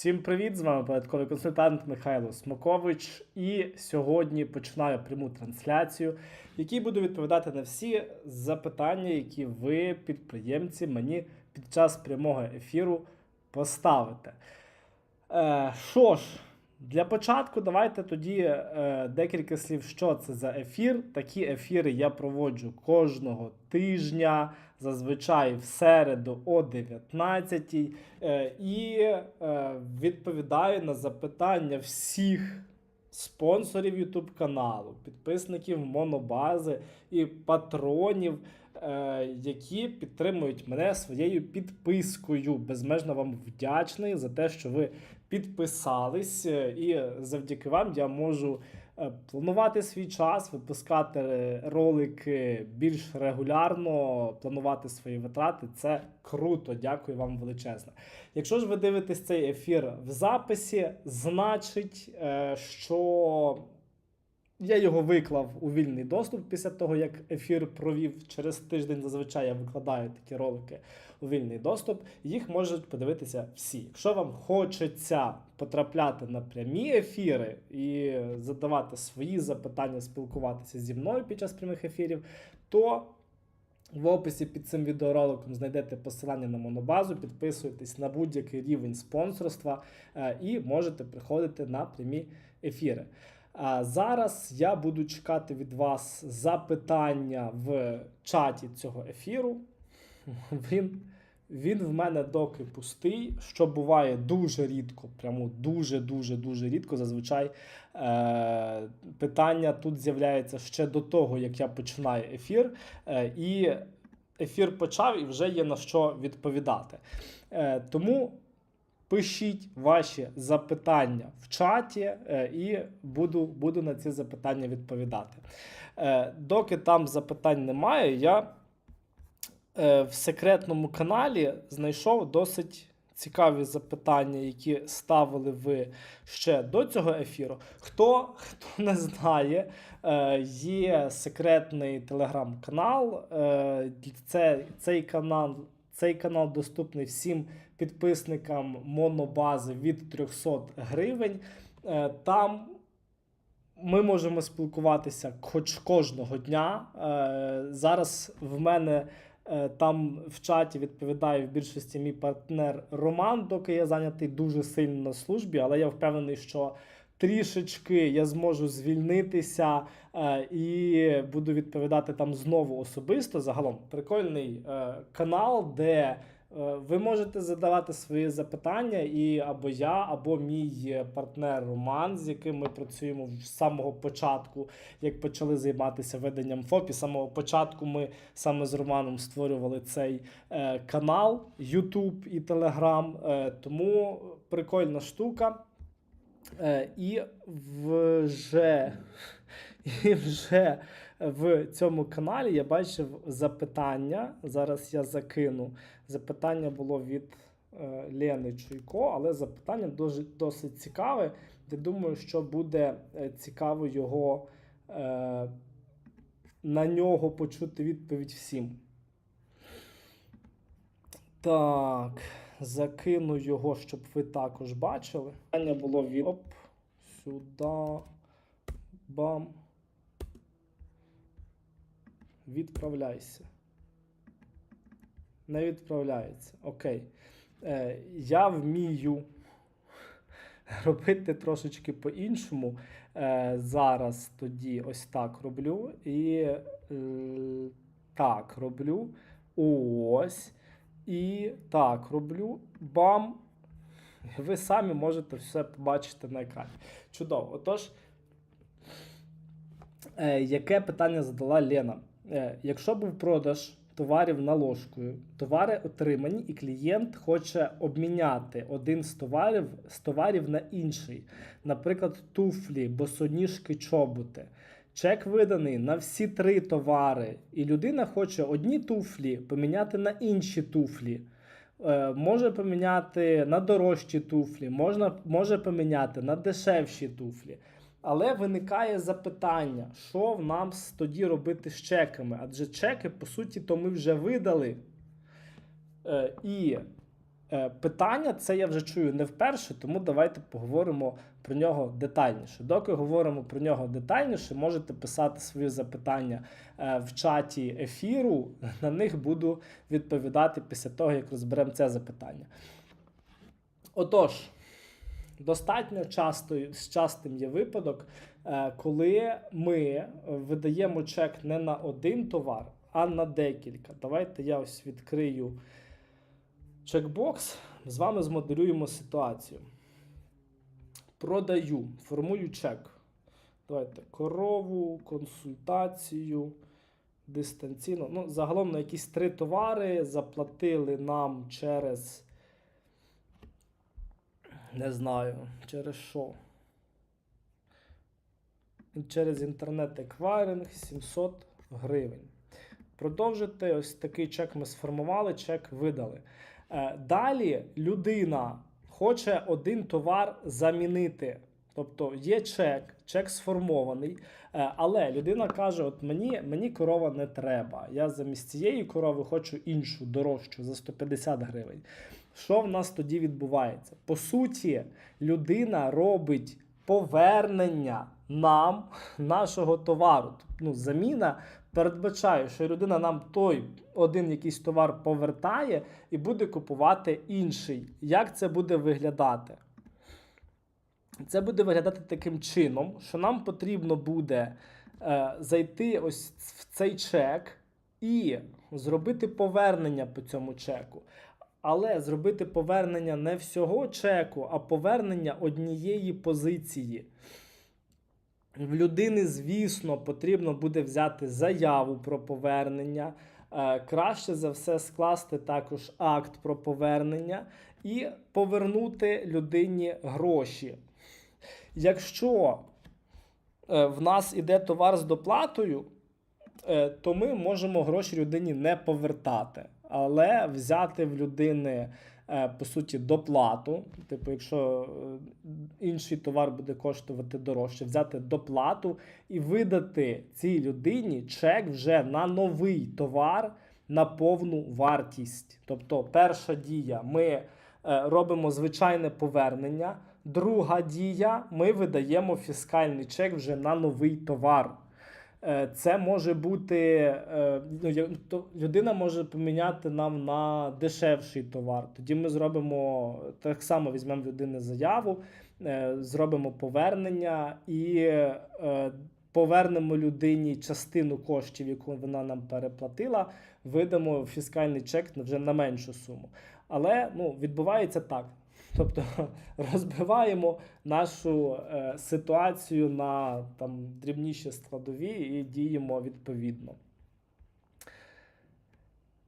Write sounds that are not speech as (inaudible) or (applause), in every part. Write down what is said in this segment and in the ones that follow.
Всім привіт! З вами порядковий консультант Михайло Смокович. І сьогодні починаю пряму трансляцію, якій буду відповідати на всі запитання, які ви, підприємці, мені під час прямого ефіру поставите. Е, Що ж, для початку давайте тоді е, декілька слів, що це за ефір. Такі ефіри я проводжу кожного тижня, зазвичай в середу о 19 е, і е, відповідаю на запитання всіх спонсорів YouTube каналу, підписників монобази і патронів, е, які підтримують мене своєю підпискою. Безмежно вам вдячний за те, що ви підписались, е, і завдяки вам я можу е, планувати свій час, випускати ролики більш регулярно, планувати свої витрати. Це круто. Дякую вам величезно. Якщо ж ви дивитесь цей ефір в записі, значить, е, що я його виклав у вільний доступ після того, як ефір провів. Через тиждень зазвичай я викладаю такі ролики вільний доступ. Їх можуть подивитися всі. Якщо вам хочеться потрапляти на прямі ефіри і задавати свої запитання, спілкуватися зі мною під час прямих ефірів, то в описі під цим відеороликом знайдете посилання на монобазу, підписуйтесь на будь-який рівень спонсорства е, і можете приходити на прямі ефіри. А зараз я буду чекати від вас запитання в чаті цього ефіру. (laughs) Він, він в мене доки пустий, що буває дуже рідко, прямо дуже-дуже дуже рідко. Зазвичай е- питання тут з'являється ще до того, як я починаю ефір. Е- і ефір почав і вже є на що відповідати. Е- тому пишіть ваші запитання в чаті, е, і буду, буду на ці запитання відповідати. Е, Доки там запитань немає, я в секретному каналі знайшов досить цікаві запитання, які ставили ви ще до цього ефіру. Хто, хто не знає, е, є секретний телеграм-канал. Е, це, цей канал. Цей канал доступний всім підписникам монобази від 300 гривень. Е, Там ми можемо спілкуватися хоч кожного дня. Е, Зараз в мене е, там в чаті відповідає в більшості мій партнер Роман, доки я зайнятий дуже сильно на службі, але я впевнений, що трішечки я зможу звільнитися е, і буду відповідати там знову особисто. Загалом прикольний е, канал, де е, ви можете задавати свої запитання, і або я, або мій партнер Роман, з яким ми працюємо з самого початку, як почали займатися веденням ФОП. І з самого початку ми саме з Романом створювали цей е, канал, YouTube і Telegram. Е, тому прикольна штука. Е, І вже, (laughs) і вже в цьому каналі я бачив запитання. Зараз я закину. Запитання було від е, Лени Чуйко, але запитання дуже, досить цікаве. Я думаю, що буде е, цікаво його на нього почути відповідь всім. Так, закину його, щоб ви також бачили. Питання було від Оп, сюди. Бам. Відправляйся. Не відправляється. Окей. Е, я вмію робити трошечки по-іншому. Е, зараз тоді ось так роблю. І е, так роблю. Ось. І так роблю. Бам. Ви самі можете все побачити на екрані. Чудово. Отож, е, яке питання задала Лена? Е, якщо був продаж товарів наложкою, товари отримані, і клієнт хоче обміняти один з товарів з товарів на інший, наприклад, туфлі, босоніжки, чоботи. Чек виданий на всі три товари, і людина хоче одні туфлі поміняти на інші туфлі. Е, може поміняти на дорожчі туфлі, можна, може поміняти на дешевші туфлі. Але виникає запитання, що нам тоді робити з чеками? Адже чеки, по суті, то ми вже видали. Е, і Питання це я вже чую не вперше, тому давайте поговоримо про нього детальніше. Доки говоримо про нього детальніше, можете писати свої запитання е, в чаті ефіру. На них буду відповідати після того, як розберемо це запитання. Отож, достатньо часто, з частим є випадок, е, коли ми видаємо чек не на один товар, а на декілька. Давайте я ось відкрию чекбокс, з вами змоделюємо ситуацію. Продаю, формую чек. Давайте корову, консультацію, дистанційно. Ну, загалом на якісь три товари заплатили нам через. Не знаю, через що. Через інтернет-еквайринг 700 гривень. Продовжити ось такий чек ми сформували, чек видали. Е, Далі людина хоче один товар замінити. Тобто є чек, чек сформований, е, але людина каже: От мені, мені корова не треба. Я замість цієї корови хочу іншу, дорожчу за 150 гривень. Що в нас тоді відбувається? По суті, людина робить повернення нам нашого товару. Ну, заміна передбачає, що людина нам той один якийсь товар повертає і буде купувати інший. Як це буде виглядати? Це буде виглядати таким чином, що нам потрібно буде е, зайти ось в цей чек і зробити повернення по цьому чеку. Але зробити повернення не всього чеку, а повернення однієї позиції. В людини, звісно, потрібно буде взяти заяву про повернення. Е, Краще за все скласти також акт про повернення і повернути людині гроші. Якщо е, в нас іде товар з доплатою, е, то ми можемо гроші людині не повертати, але взяти в людини. Е, По суті, доплату. Типу, якщо е, інший товар буде коштувати дорожче, взяти доплату і видати цій людині чек вже на новий товар на повну вартість. Тобто, перша дія ми е, робимо звичайне повернення. Друга дія ми видаємо фіскальний чек вже на новий товар. Е, Це може бути е, ну, людина може поміняти нам на дешевший товар. Тоді ми зробимо так само візьмемо людини заяву, е, зробимо повернення і повернемо людині частину коштів, яку вона нам переплатила, видамо фіскальний чек вже на меншу суму. Але ну, відбувається так. Тобто (laughs) розбиваємо нашу е, ситуацію на там, дрібніші складові і діємо відповідно.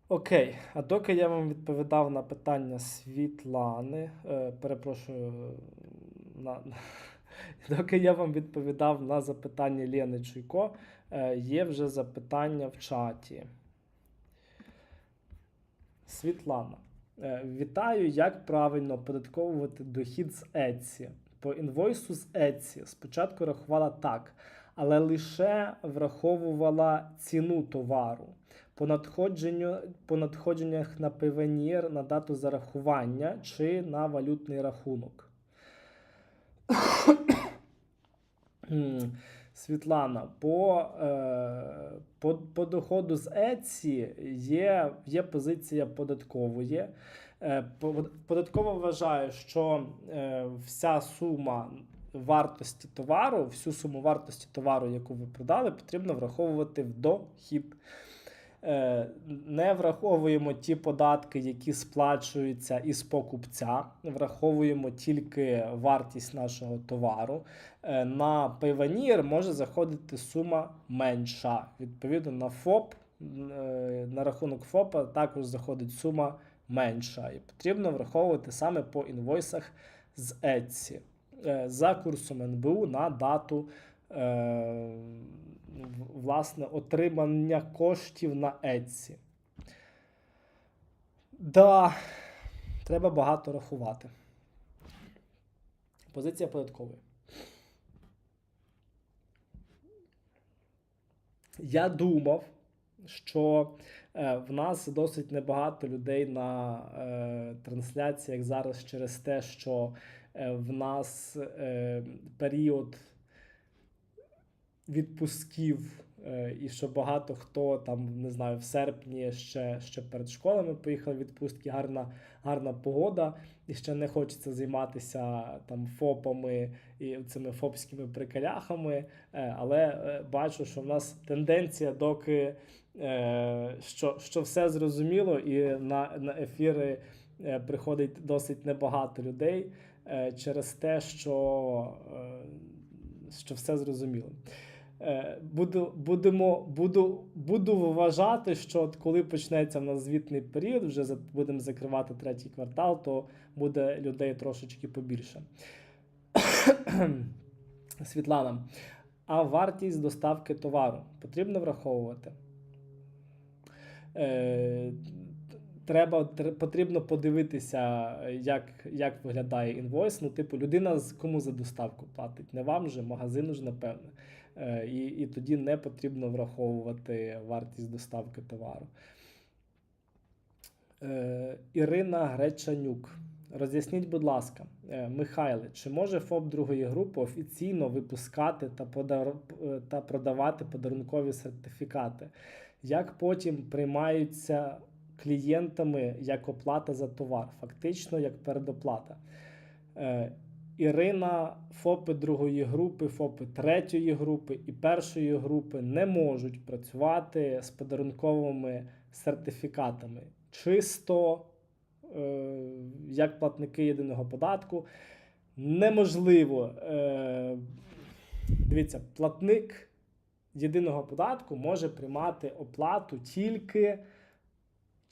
Окей, а доки я вам відповідав на питання Світлани, е, перепрошую, на, (laughs) доки я вам відповідав на запитання Лєни Чуйко, е, є вже запитання в чаті. Світлана. Е, Вітаю, як правильно оподатковувати дохід з Etsy. По інвойсу з Etsy спочатку рахувала так, але лише враховувала ціну товару. По надходженню, по надходженнях на Payoneer на дату зарахування чи на валютний рахунок. (coughs) Світлана, по, е, по, по доходу з Еці є, є позиція податкової. Е, Податкова вважає, що е, вся сума вартості товару, всю суму вартості товару, яку ви продали, потрібно враховувати в дохід. Е, Не враховуємо ті податки, які сплачуються із покупця, враховуємо тільки вартість нашого товару. Е, На Payoneer може заходити сума менша. Відповідно, на ФОП, е, на рахунок ФОПа також заходить сума менша. І потрібно враховувати саме по інвойсах з Etsy. За курсом НБУ на дату власне отримання коштів на Etsy. Да, треба багато рахувати. Позиція податкової. Я думав, що Е, В нас досить небагато людей на е, трансляціях зараз через те, що е, в нас е, період відпусків, е, і що багато хто там, не знаю, в серпні ще, ще перед школами поїхав відпустки, гарна, гарна погода, і ще не хочеться займатися там ФОПами і цими фопськими прикаляхами. Е, Але е, бачу, що в нас тенденція, доки що, що все зрозуміло, і на, на ефіри приходить досить небагато людей через те, що, що все зрозуміло. Е, Буду, будемо, буду, буду вважати, що от коли почнеться в нас звітний період, вже будемо закривати третій квартал, то буде людей трошечки побільше. (coughs) Світлана, а вартість доставки товару потрібно враховувати? Е, Треба тр- потрібно подивитися, як, як виглядає інвойс. Ну, типу, людина кому за доставку платить? Не вам же, магазину ж, напевне. Е, і, і тоді не потрібно враховувати вартість доставки товару. Е, Ірина Гречанюк. Роз'ясніть, будь ласка, е, Михайле, чи може ФОП другої групи офіційно випускати та, подар... та продавати подарункові сертифікати? Як потім приймаються клієнтами як оплата за товар, фактично як передоплата? Ірина, ФОПи другої групи, ФОПи третьої групи і першої групи не можуть працювати з подарунковими сертифікатами. Чисто е, як платники єдиного податку. Неможливо. Е, дивіться, платник єдиного податку може приймати оплату тільки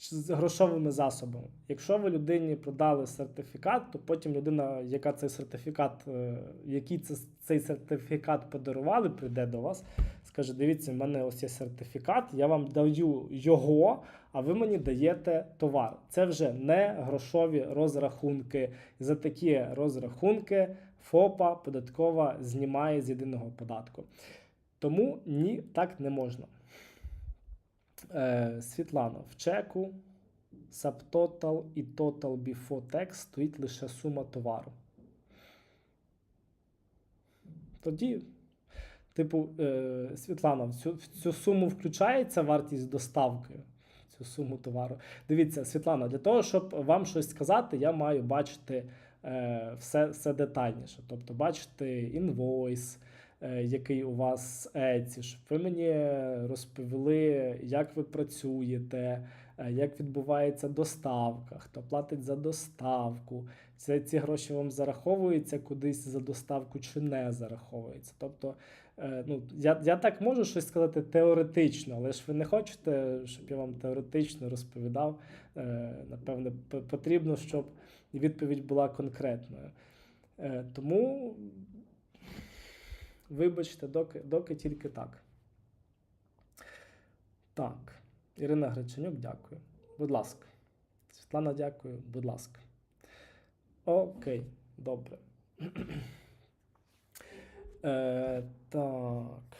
з грошовими засобами. Якщо ви людині продали сертифікат, то потім людина, яка цей сертифікат, е, який це, цей сертифікат подарували, прийде до вас, скаже: дивіться, в мене ось є сертифікат, я вам даю його, а ви мені даєте товар. Це вже не грошові розрахунки. За такі розрахунки ФОПа податкова знімає з єдиного податку. Тому ні, так не можна. Е, Світлана, в чеку subtotal і total before tax стоїть лише сума товару. Тоді, типу, е, Світлана, в цю, в цю суму включається вартість доставки. Цю суму товару. Дивіться, Світлана, для того, щоб вам щось сказати, я маю бачити е, все, все детальніше. Тобто, бачити інвойс, який у вас Etsy, щоб ви мені розповіли, як ви працюєте, е, як відбувається доставка, хто платить за доставку, це ці гроші вам зараховуються кудись за доставку чи не зараховуються. Тобто, е, ну, я, я так можу щось сказати теоретично, але ж ви не хочете, щоб я вам теоретично розповідав. Е, Напевне, потрібно, щоб відповідь була конкретною. Е, Тому Вибачте, доки, доки тільки так. Так. Ірина Греченюк, дякую. Будь ласка. Світлана, дякую, будь ласка. Окей, добре. (clears throat) Е, так.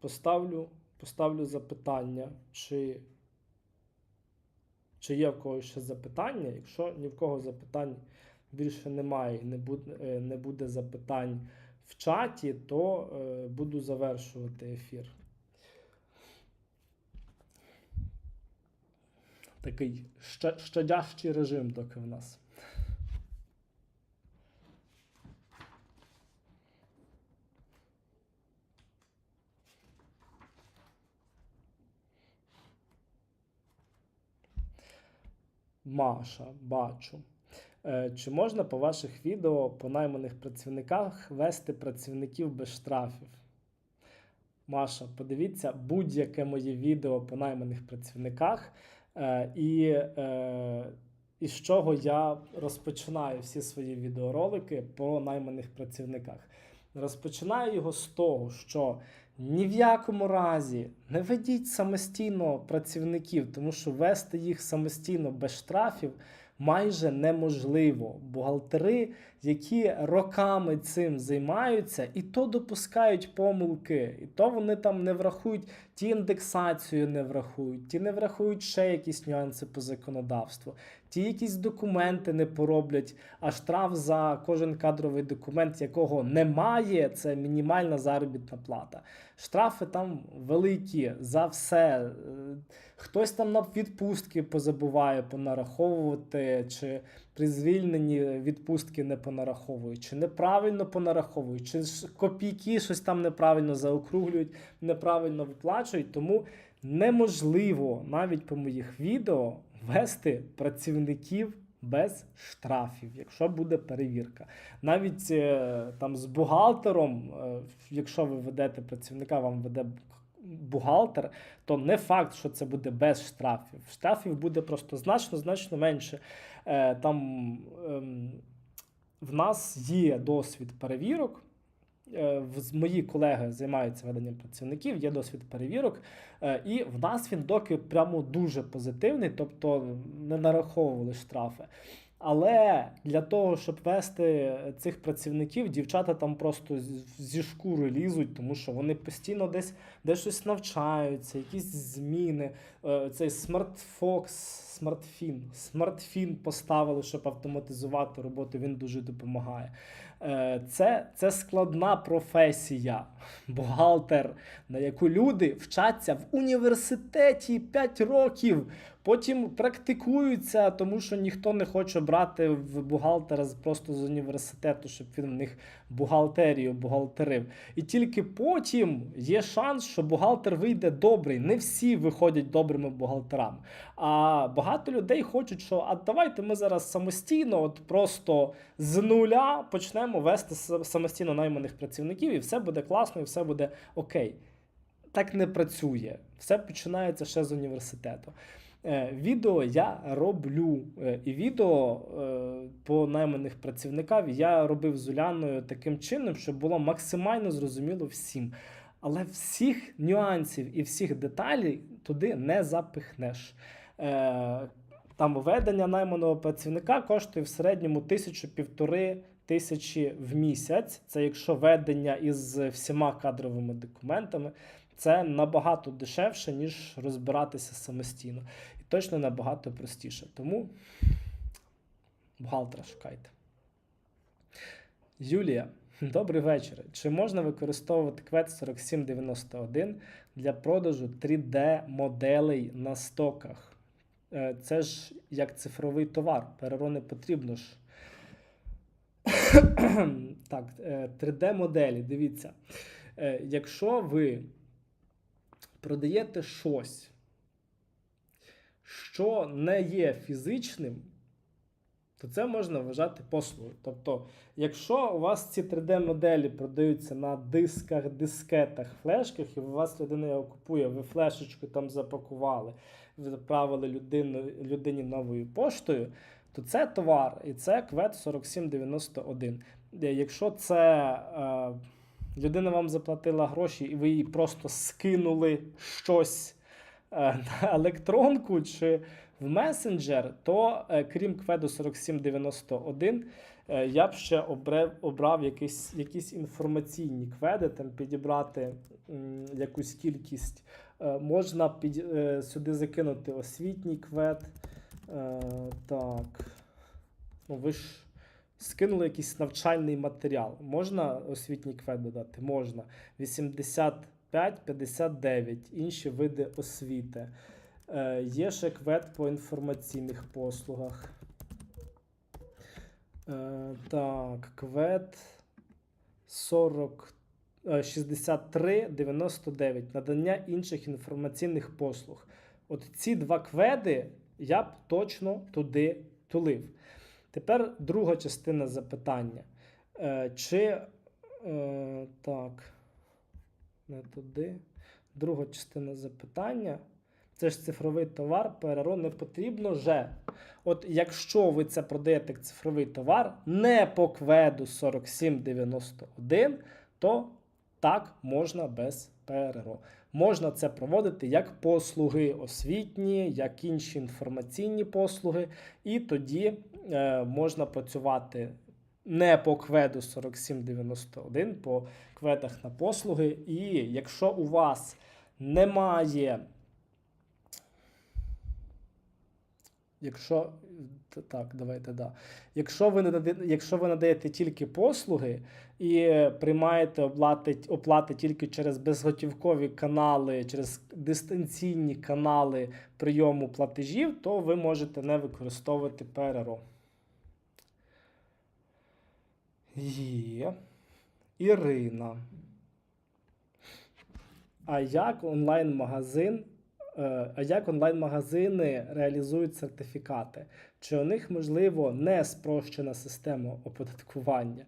Поставлю, поставлю запитання, чи, чи є в когось ще запитання. Якщо ні в кого запитань більше немає, не буде, не буде запитань в чаті, то е, буду завершувати ефір. Такий ща- щадящий режим, доки в нас. Маша, бачу. Е, Чи можна по ваших відео по найманих працівниках вести працівників без штрафів? Маша, подивіться будь-яке моє відео по найманих працівниках, е, і, е, і з чого я розпочинаю всі свої відеоролики по найманих працівниках. Розпочинаю його з того, що ні в якому разі не ведіть самостійно працівників, тому що вести їх самостійно без штрафів майже неможливо. Бухгалтери, які роками цим займаються, і то допускають помилки, і то вони там не врахують ті індексацію не врахують, ті не врахують ще якісь нюанси по законодавству, ті якісь документи не пороблять, а штраф за кожен кадровий документ, якого немає, це мінімальна заробітна плата. Штрафи там великі за все. Е, Хтось там на відпустки позабуває понараховувати, чи при звільненні відпустки не понараховують, чи неправильно понараховують, чи копійки щось там неправильно заокруглюють, неправильно виплачують. Тому неможливо навіть по моїх відео вести працівників без штрафів, якщо буде перевірка. Навіть е, там з бухгалтером, е, якщо ви ведете працівника, вам веде бухгалтер, то не факт, що це буде без штрафів. Штрафів буде просто значно значно менше. Е, Там ем, в нас є досвід перевірок. Е, Мої колеги займаються веденням працівників, є досвід перевірок, е, і в нас він доки прямо дуже позитивний, тобто не нараховували штрафи. Але для того, щоб вести цих працівників, дівчата там просто зі шкури лізуть, тому що вони постійно десь де щось навчаються, якісь зміни. Е, Цей SmartFox, SmartFin, SmartFin поставили, щоб автоматизувати роботу. Він дуже допомагає. Е, Це, це складна професія, (laughs) бухгалтер, на яку люди вчаться в університеті 5 років. Потім практикуються, тому що ніхто не хоче брати в бухгалтера просто з університету, щоб він в них бухгалтерію бухгалтерив. І тільки потім є шанс, що бухгалтер вийде добрий. Не всі виходять добрими бухгалтерами. А багато людей хочуть, що а давайте ми зараз самостійно, от просто з нуля почнемо вести самостійно найманих працівників, і все буде класно, і все буде окей. Так не працює. Все починається ще з університету. Е, Відео я роблю. Е, І відео е, по найманих працівників я робив з Уляною таким чином, щоб було максимально зрозуміло всім. Але всіх нюансів і всіх деталей туди не запихнеш. Там ведення найманого працівника коштує в середньому тисячу-півтори тисячі в місяць. Це якщо ведення із всіма кадровими документами. Це набагато дешевше, ніж розбиратися самостійно. Точно набагато простіше. Тому бухгалтера шукайте. Юлія, добрий вечір. Чи можна використовувати квет 4791 для продажу 3D-моделей на стоках? Е, Це ж як цифровий товар, переро не потрібно ж. (coughs) так, 3D-моделі, дивіться. Е, Якщо ви продаєте щось, що не є фізичним, то це можна вважати послугою. Тобто, якщо у вас ці 3D-моделі продаються на дисках, дискетах, флешках, і у вас людина його купує, ви флешечку там запакували, ви відправили людину, людині новою поштою, то це товар, і це квет 4791. Е, Якщо це е, людина вам заплатила гроші, і ви їй просто скинули щось на електронку чи в месенджер, то е, крім кведу 4791, е, я б ще обрав, обрав якісь, якісь інформаційні кведи, там підібрати якусь кількість. Е, можна під, е, сюди закинути освітній квед. Е, так. Ну, ви ж скинули якийсь навчальний матеріал. Можна освітній квед додати? Можна. 85-59. Інші види освіти. Е, є ще квед по інформаційних послугах. Е, так, квед 40, е, 63 99. Надання інших інформаційних послуг. От ці два кведи я б точно туди тулив. Тепер друга частина запитання. Е, чи е, так, не туди. Друга частина запитання. Це ж цифровий товар, ПРРО не потрібно же. От якщо ви це продаєте як цифровий товар не по кведу 4791, то так можна без ПРРО. Можна це проводити як послуги освітні, як інші інформаційні послуги, і тоді е, можна працювати не по кведу 4791, по кведах на послуги. І якщо у вас немає. Якщо так, давайте да. Якщо ви надаєте, якщо ви надаєте тільки послуги і приймаєте оплати, оплати тільки через безготівкові канали, через дистанційні канали прийому платежів, то ви можете не використовувати ПРРО. Є. Ірина. А як онлайн-магазин? е, А як онлайн-магазини реалізують сертифікати? Чи у них можливо не спрощена система оподаткування?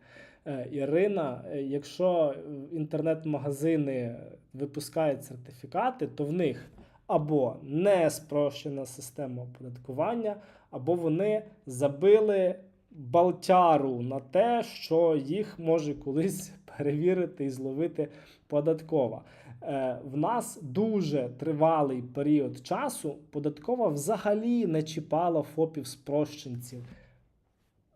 Е, Ірина, е, якщо інтернет-магазини випускають сертифікати, то в них або не спрощена система оподаткування, або вони забили балтяру на те, що їх може колись (laughs) перевірити і зловити податкова. Е, В нас дуже тривалий період часу податкова взагалі не чіпала ФОПів спрощенців.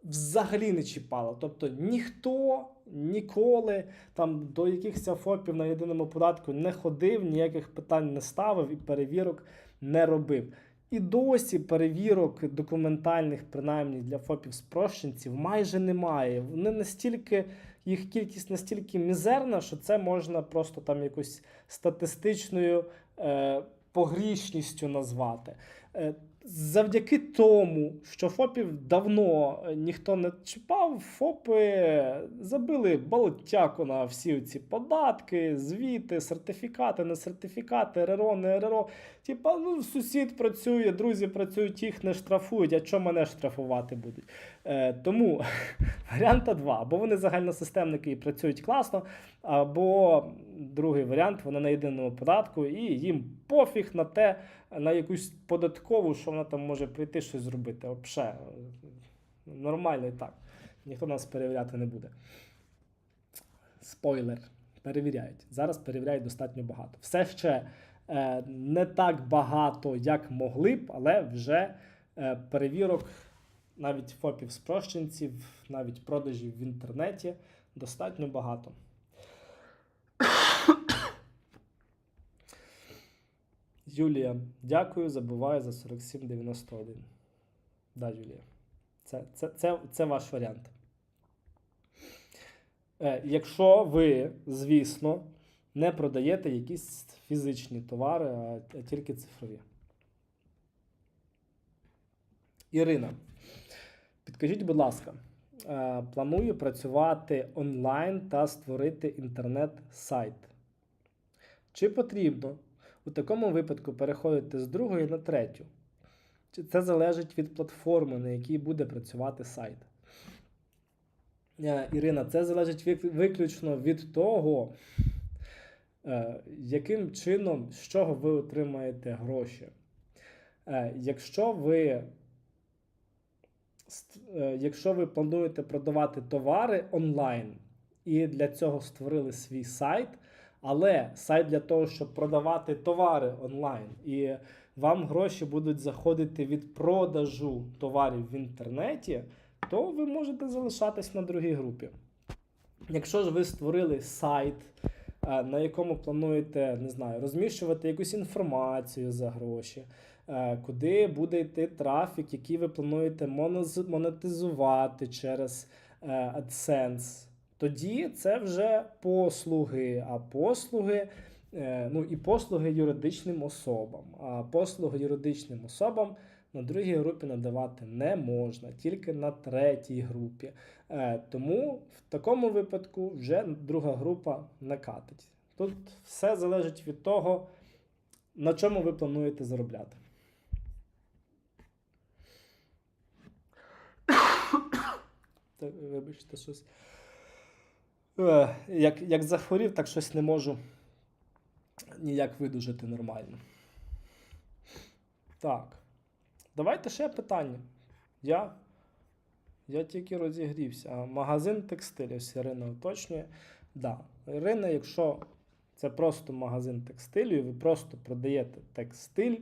Взагалі не чіпала. Тобто ніхто ніколи там до якихось ФОПів на єдиному податку не ходив, ніяких питань не ставив і перевірок не робив. І досі перевірок документальних, принаймні для ФОПів спрощенців, майже немає. Вони настільки, їх кількість настільки мізерна, що це можна просто там якось статистичною е, погрішністю назвати. Е, завдяки тому, що ФОПів давно е, ніхто не чіпав, ФОПи забили болтяку на всі ці податки, звіти, сертифікати, не сертифікати, РРО, не РРО. Типа, ну, сусід працює, друзі працюють, їх не штрафують, а що мене штрафувати будуть? Е, тому (laughs) варіанта два. Або вони загальносистемники і працюють класно, або другий варіант, вони на єдиному податку, і їм пофіг на те, на якусь податкову, що вона там може прийти щось зробити. Взагалі, нормально і так. Ніхто нас перевіряти не буде. Спойлер. Перевіряють. Зараз перевіряють достатньо багато. Все ще е, не так багато, як могли б, але вже е, перевірок навіть ФОПів спрощенців, навіть продажів в інтернеті достатньо багато. Юлія, дякую, забуваю за 47,91. Да, Юлія. Це, це, це, це ваш варіант. Е, якщо ви, звісно, не продаєте якісь фізичні товари, а, тільки цифрові. Ірина, підкажіть, будь ласка, е, планую працювати онлайн та створити інтернет-сайт. Чи потрібно у такому випадку переходити з другої на третю? Чи це залежить від платформи, на якій буде працювати сайт? Е, Ірина, це залежить виключно від того, е, яким чином, з чого ви отримаєте гроші. Якщо ви, якщо ви плануєте продавати товари онлайн і для цього створили свій сайт, але сайт для того, щоб продавати товари онлайн, і вам гроші будуть заходити від продажу товарів в інтернеті, то ви можете залишатись на другій групі. Якщо ж ви створили сайт, е, на якому плануєте, не знаю, розміщувати якусь інформацію за гроші, е, куди буде йти трафік, який ви плануєте монетизувати через е, AdSense, тоді це вже послуги, а послуги. е, Ну і послуги юридичним особам. А послуги юридичним особам на другій групі надавати не можна, тільки на третій групі. Е, Тому в такому випадку вже друга група не катить. Тут все залежить від того, на чому ви плануєте заробляти. Вибачте, щось. Е, Як, як захворів, так щось не можу ніяк видужити нормально. Так. Давайте ще питання. Я, я тільки розігрівся. Магазин текстилю, ось Ірина уточнює. Да. Ірина, якщо це просто магазин текстилю, і ви просто продаєте текстиль,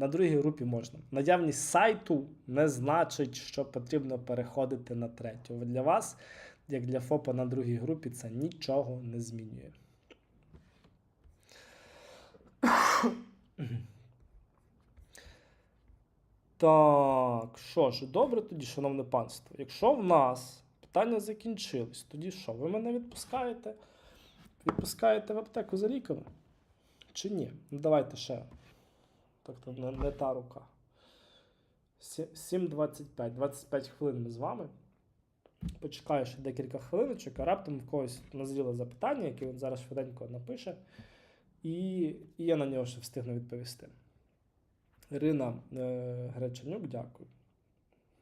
на другій групі можна. Наявність сайту не значить, що потрібно переходити на третю. Для вас, як для ФОПа на другій групі, це нічого не змінює. Так, що ж, добре тоді, шановне панство. Якщо в нас питання закінчились, тоді що? Ви мене відпускаєте? Відпускаєте в аптеку за ліками? Чи ні? Ну давайте ще. Так, то не, не та рука. 7.25. 25 хвилин ми з вами. Почекаю ще декілька хвилиночок, а раптом в когось назріло запитання, яке він зараз швиденько напише, і, і я на нього ще встигну відповісти. Ірина е, Гречанюк, дякую.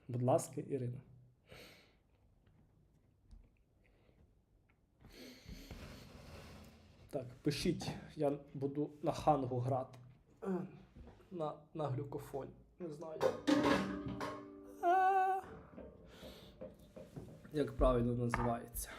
Будь ласка, Ірина. Так, пишіть, я буду на хангу грати. На, на глюкофоні. Не знаю. Як правильно називається.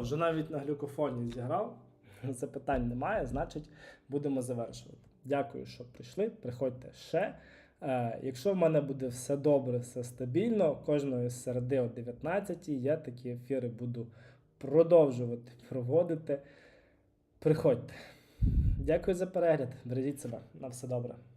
Вже навіть на глюкофоні зіграв. (laughs) Запитань немає, значить будемо завершувати. Дякую, що прийшли. Приходьте ще. Е, якщо в мене буде все добре, все стабільно, кожної середи о 19 я такі ефіри буду продовжувати проводити. Приходьте. Дякую за перегляд. Бережіть себе. На все добре.